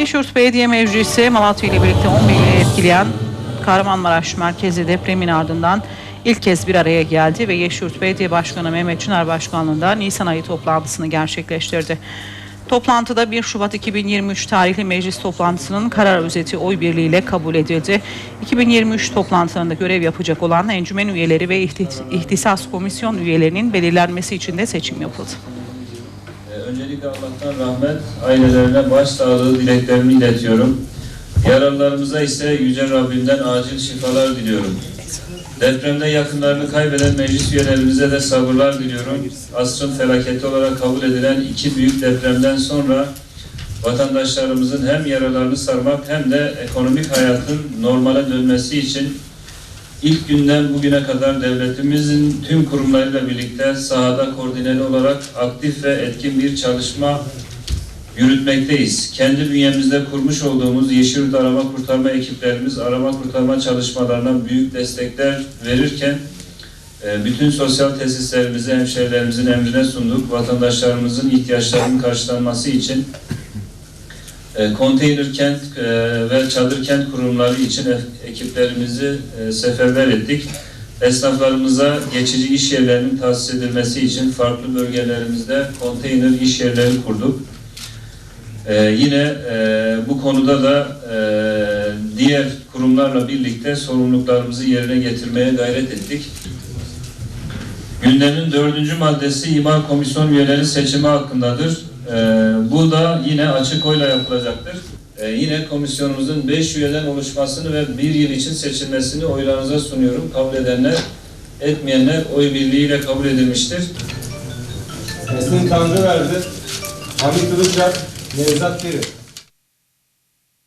Yeşilyurt Belediye Meclisi Malatya ile birlikte 10 bini etkileyen Kahramanmaraş merkezi depremin ardından ilk kez bir araya geldi ve Yeşilyurt Belediye Başkanı Mehmet Çınar Başkanlığında Nisan ayı toplantısını gerçekleştirdi. Toplantıda 1 Şubat 2023 tarihli meclis toplantısının karar özeti oy birliğiyle kabul edildi. 2023 toplantılarında görev yapacak olan encümen üyeleri ve ihti- ihtisas komisyon üyelerinin belirlenmesi için de seçim yapıldı. Ee, Öncelikle Allah'tan rahmet, ailelerine başsağlığı dileklerimi iletiyorum. Yaralılarımıza ise Yüce Rabbimden acil şifalar diliyorum. Depremde yakınlarını kaybeden meclis üyelerimize de sabırlar diliyorum. Asrın felaketi olarak kabul edilen iki büyük depremden sonra vatandaşlarımızın hem yaralarını sarmak hem de ekonomik hayatın normale dönmesi için İlk günden bugüne kadar devletimizin tüm kurumlarıyla birlikte sahada koordineli olarak aktif ve etkin bir çalışma yürütmekteyiz. Kendi bünyemizde kurmuş olduğumuz Yeşilyurt Arama Kurtarma ekiplerimiz arama kurtarma çalışmalarına büyük destekler verirken e, bütün sosyal tesislerimizi hemşehrilerimizin emrine sunduk. Vatandaşlarımızın ihtiyaçlarının karşılanması için e, konteyner kent e, ve çadır kent kurumları için ekiplerimizi e, seferber ettik. Esnaflarımıza geçici iş yerlerinin tahsis edilmesi için farklı bölgelerimizde konteyner iş yerleri kurduk. E, yine e, bu konuda da e, diğer kurumlarla birlikte sorumluluklarımızı yerine getirmeye gayret ettik. Gündemin dördüncü maddesi imar komisyon üyeleri seçimi hakkındadır. Ee, bu da yine açık oyla yapılacaktır. Ee, yine komisyonumuzun 5 üyeden oluşmasını ve bir yıl için seçilmesini oylarınıza sunuyorum. Kabul edenler, etmeyenler oy birliğiyle kabul edilmiştir. Esin Tanrıverdi, Hamit Ilıcak, Nevzat Peri.